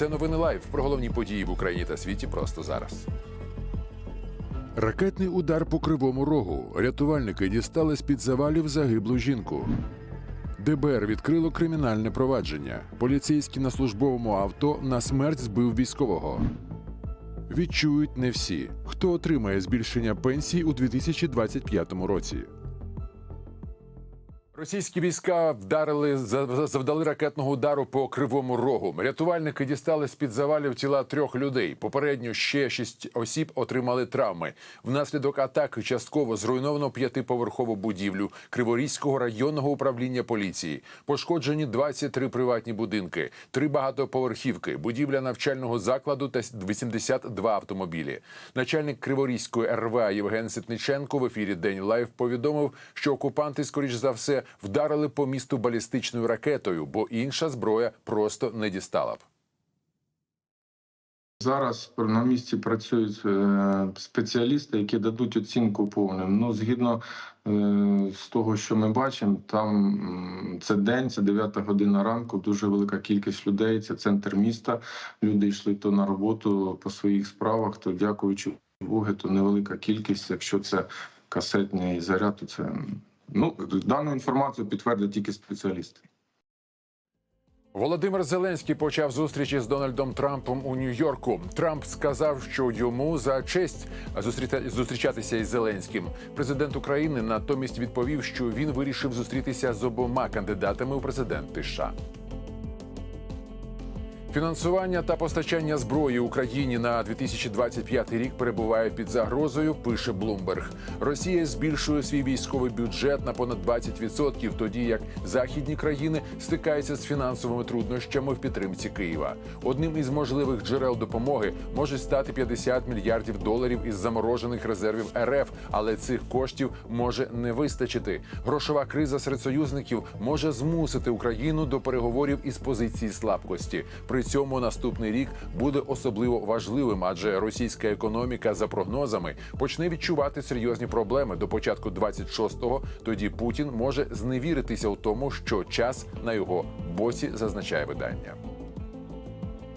Це новини лайв про головні події в Україні та світі просто зараз. Ракетний удар по кривому рогу. Рятувальники дістали з під завалів загиблу жінку. ДБР відкрило кримінальне провадження. Поліцейський на службовому авто на смерть збив військового. Відчують не всі, хто отримає збільшення пенсій у 2025 році. Російські війська вдарили за- завдали ракетного удару по кривому рогу. Рятувальники дістали з під завалів тіла трьох людей. Попередньо ще шість осіб отримали травми. Внаслідок атаки частково зруйновано п'ятиповерхову будівлю Криворізького районного управління поліції. Пошкоджені 23 приватні будинки, три багатоповерхівки, будівля навчального закладу та 82 автомобілі. Начальник Криворізької РВА Євген Ситниченко в ефірі День Лайв повідомив, що окупанти, скоріш за все, вдарили по місту балістичною ракетою, бо інша зброя просто не дістала б. Зараз на місці працюють е, спеціалісти, які дадуть оцінку повним. Ну, згідно е, з того, що ми бачимо, там це день, це 9 година ранку, дуже велика кількість людей. Це центр міста. Люди йшли то на роботу по своїх справах, то дякуючи Богу, то невелика кількість. Якщо це касетний заряд, то це ну дану інформацію підтвердять тільки спеціалісти. Володимир Зеленський почав зустрічі з Дональдом Трампом у Нью-Йорку. Трамп сказав, що йому за честь зустрічатися із Зеленським. Президент України натомість відповів, що він вирішив зустрітися з обома кандидатами у президенти США. Фінансування та постачання зброї Україні на 2025 рік перебуває під загрозою. Пише Блумберг. Росія збільшує свій військовий бюджет на понад 20%, тоді як західні країни стикаються з фінансовими труднощами в підтримці Києва. Одним із можливих джерел допомоги може стати 50 мільярдів доларів із заморожених резервів РФ, але цих коштів може не вистачити. Грошова криза серед союзників може змусити Україну до переговорів із позиції слабкості. При цьому наступний рік буде особливо важливим, адже російська економіка за прогнозами почне відчувати серйозні проблеми до початку 26-го. Тоді Путін може зневіритися у тому, що час на його боці зазначає видання.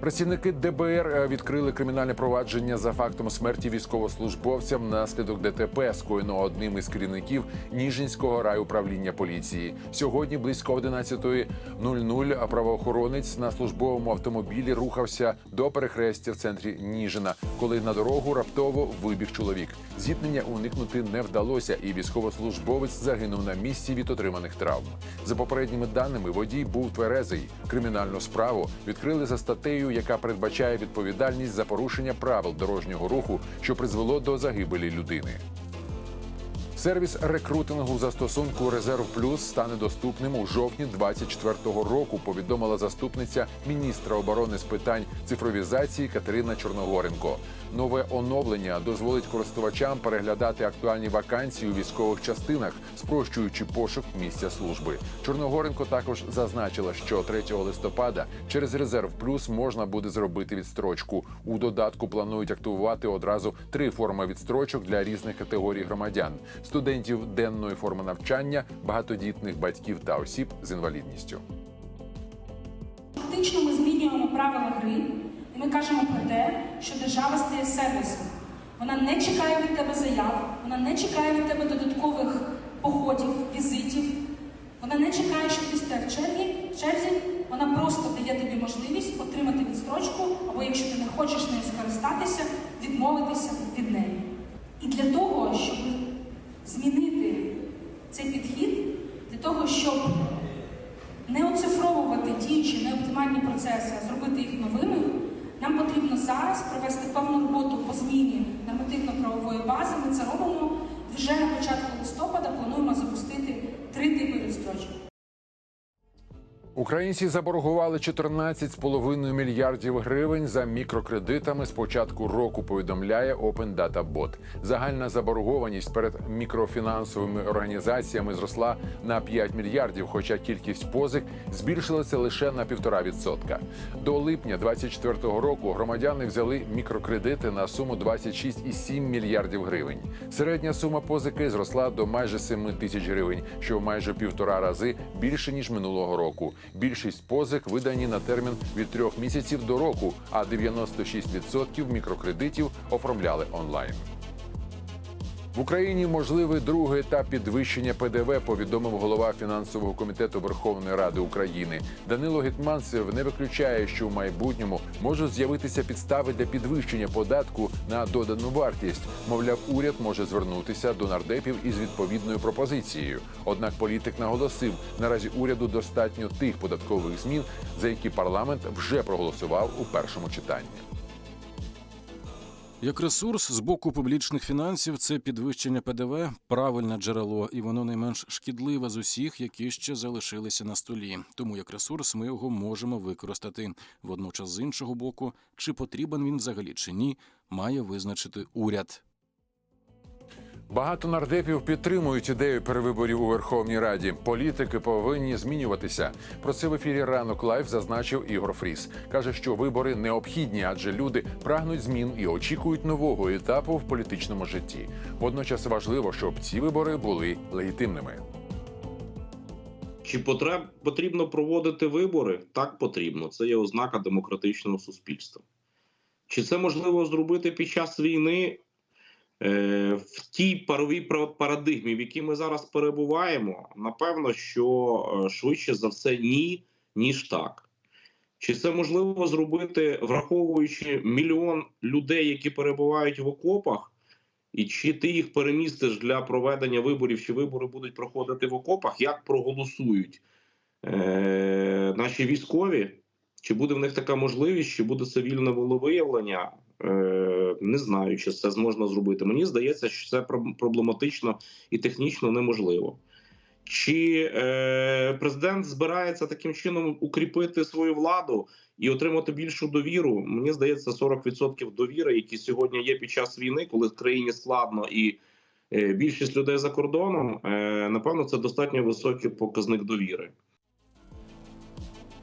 Працівники ДБР е, відкрили кримінальне провадження за фактом смерті військовослужбовця внаслідок ДТП, скоєного одним із керівників Ніжинського райуправління поліції. Сьогодні близько 11.00 правоохоронець на службовому автомобілі рухався до перехрестя в центрі Ніжина, коли на дорогу раптово вибіг чоловік. Зіткнення уникнути не вдалося, і військовослужбовець загинув на місці від отриманих травм. За попередніми даними, водій був тверезий. Кримінальну справу відкрили за статтею, яка передбачає відповідальність за порушення правил дорожнього руху, що призвело до загибелі людини. Сервіс рекрутингу застосунку Резерв Плюс стане доступним у жовтні 2024 року. Повідомила заступниця міністра оборони з питань цифровізації Катерина Чорногоренко. Нове оновлення дозволить користувачам переглядати актуальні вакансії у військових частинах, спрощуючи пошук місця служби. Чорногоренко також зазначила, що 3 листопада через резерв плюс можна буде зробити відстрочку. У додатку планують активувати одразу три форми відстрочок для різних категорій громадян: студентів денної форми навчання, багатодітних батьків та осіб з інвалідністю. Фактично ми змінюємо правила гри, і ми кажемо про те, що держава стає сервісом. Вона не чекає від тебе заяв, вона не чекає від тебе додаткових походів, візитів. Вона не чекає, що ти стояв в черзі, в черзі. Вона просто дає тобі можливість отримати відстрочку, або якщо ти не хочеш нею скористатися, відмовитися від неї. І для того, щоб змінити цей підхід, для того, щоб не оцифровувати діючі неоптимальні процеси, а зробити їх новими, нам потрібно зараз провести певну роботу по зміні нормативно-правової бази. Ми це робимо вже на початку листопада. Плануємо запустити три типи відстрочок. Українці заборгували 14,5 мільярдів гривень за мікрокредитами з початку року. Повідомляє Open Data Bot. Загальна заборгованість перед мікрофінансовими організаціями зросла на 5 мільярдів, хоча кількість позик збільшилася лише на 1,5%. До липня 2024 року громадяни взяли мікрокредити на суму 26,7 мільярдів гривень. Середня сума позики зросла до майже 7 тисяч гривень, що в майже півтора рази більше ніж минулого року. Більшість позик видані на термін від трьох місяців до року, а 96% мікрокредитів оформляли онлайн. В Україні можливий другий етап підвищення ПДВ, повідомив голова фінансового комітету Верховної Ради України. Данило Гетманцев не виключає, що в майбутньому можуть з'явитися підстави для підвищення податку на додану вартість. Мовляв, уряд може звернутися до нардепів із відповідною пропозицією. Однак політик наголосив, наразі уряду достатньо тих податкових змін, за які парламент вже проголосував у першому читанні. Як ресурс з боку публічних фінансів це підвищення ПДВ правильне джерело, і воно найменш шкідливе з усіх, які ще залишилися на столі. Тому як ресурс ми його можемо використати. Водночас, з іншого боку, чи потрібен він взагалі чи ні, має визначити уряд. Багато нардепів підтримують ідею перевиборів у Верховній Раді. Політики повинні змінюватися. Про це в ефірі ранок лайф зазначив Ігор Фріс. каже, що вибори необхідні, адже люди прагнуть змін і очікують нового етапу в політичному житті. Водночас важливо, щоб ці вибори були легітимними. Чи потреб, потрібно проводити вибори? Так потрібно. Це є ознака демократичного суспільства. Чи це можливо зробити під час війни в тій паровій пара- парадигмі, в якій ми зараз перебуваємо? Напевно, що е, швидше за все ні, ніж так. Чи це можливо зробити, враховуючи мільйон людей, які перебувають в окопах? І чи ти їх перемістиш для проведення виборів, чи вибори будуть проходити в окопах, як проголосують е, наші військові? Чи буде в них така можливість, чи буде цивільне волевиявлення? Е, не знаю, чи це зможна зробити. Мені здається, що це проб- проблематично і технічно неможливо. Чи е, президент збирається таким чином укріпити свою владу і отримати більшу довіру? Мені здається, 40% довіри, які сьогодні є під час війни, коли в країні складно і е, більшість людей за кордоном, е, напевно, це достатньо високий показник довіри.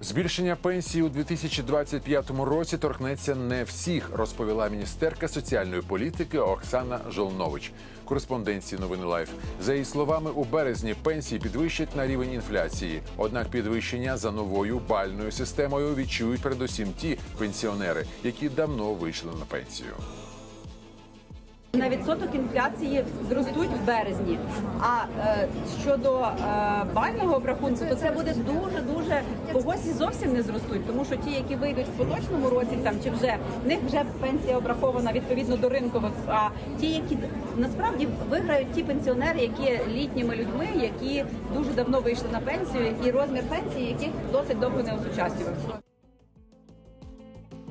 Збільшення пенсії у 2025 році торкнеться не всіх, розповіла міністерка соціальної політики Оксана Жолнович. Кореспонденції новини Лайф. За її словами, у березні пенсії підвищать на рівень інфляції. Однак підвищення за новою бальною системою відчують передусім ті пенсіонери, які давно вийшли на пенсію. На відсоток інфляції зростуть в березні. А е, щодо е, бального обрахунку, то це буде дуже дуже когось і зовсім не зростуть, тому що ті, які вийдуть в поточному році, там чи вже в них вже пенсія обрахована відповідно до ринкових. А ті, які насправді виграють ті пенсіонери, які літніми людьми, які дуже давно вийшли на пенсію, і розмір пенсії, яких досить довго не осучаснювався.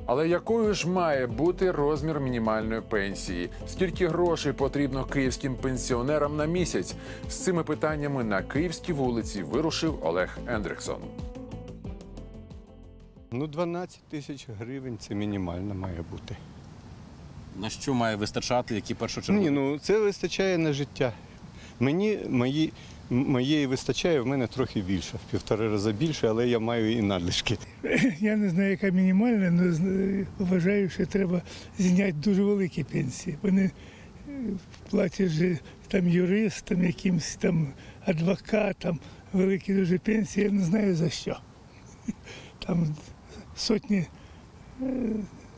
Але якою ж має бути розмір мінімальної пенсії? Скільки грошей потрібно київським пенсіонерам на місяць? З цими питаннями на київській вулиці вирушив Олег Ендриксон. Ну, 12 тисяч гривень це мінімально має бути. На що має вистачати, які першочергові? Ні, ну це вистачає на життя. Мені мої, моєї вистачає, в мене трохи більше, в півтори рази більше, але я маю і надлишки. Я не знаю, яка мінімальна, але вважаю, що треба зняти дуже великі пенсії. Вони е, платять там юристам, якимсь там адвокатам, великі дуже пенсії, я не знаю за що. Там сотні е,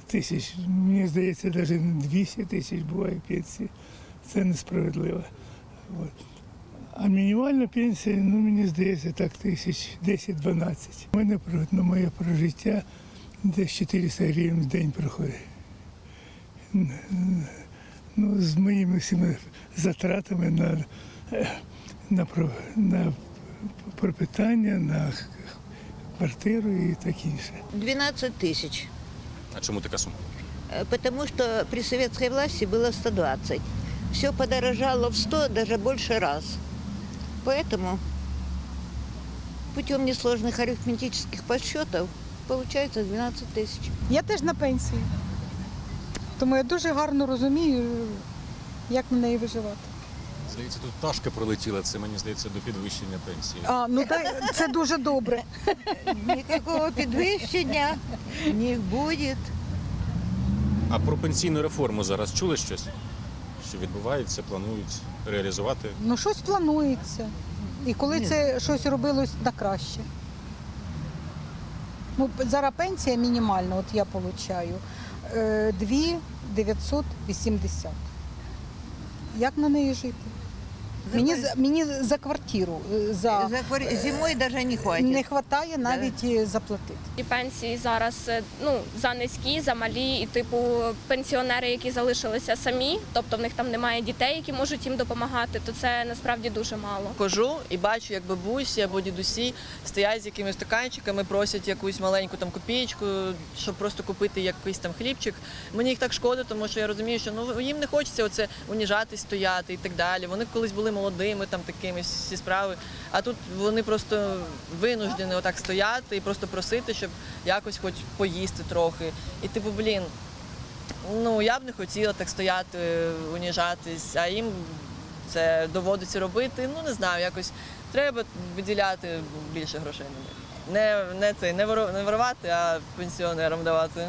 тисяч, мені здається, навіть 200 тисяч буває пенсії. Це несправедливо. От. А мінімальна пенсія, ну мені здається, так тисяч 10-12. У мене про- на моє прожиття десь 400 гривень в день проходить. Ну, з моїми всіма затратами на, е, на, про- на пропитання, на квартиру і так інше. 12 тысяч. А чому така сума? Э, Потому что при советской власти было 120. Все подорожало в 100, даже больше раз. Поэтому путем несложных арифметических подсчетов получается 12 тысяч. Я теж на пенсії. Тому я дуже гарно розумію, як на неї виживати. Здається, тут пташка пролетіла, це мені здається до підвищення пенсії. А, ну так, це дуже добре. Никакого подвищения не будет. А про пенсійну реформу зараз чули щось? Що відбувається, планують реалізувати? Ну щось планується. І коли це щось робилось на краще. Ну, зараз пенсія мінімальна, от я получаю е, 2 980. Як на неї жити? Мені, за- мені за квартиру е, за, За квар- Зимой даже не хватит. не вистачає навіть і заплатити. І пенсії зараз е, ну за низькі, за малі, і типу пенсіонери, які залишилися самі, тобто в них там немає дітей, які можуть їм допомагати, то це насправді дуже мало. Хожу і бачу, як бабусі або дідусі стоять з якимись стаканчиками, просять якусь маленьку там копієчку, щоб просто купити якийсь там хлібчик. Мені їх так шкода, тому що я розумію, що ну їм не хочеться оце уніжатись, стояти і так далі. Вони колись були молодими, там такими всі справи. А тут вони просто винуждені отак стояти і просто просити, щоб якось хоч поїсти трохи. І типу, блін. Ну я б не хотіла так стояти, уніжатись, а їм це доводиться робити. Ну не знаю, якось треба виділяти більше грошей. Не, не це не воровати, а пенсіонерам давати.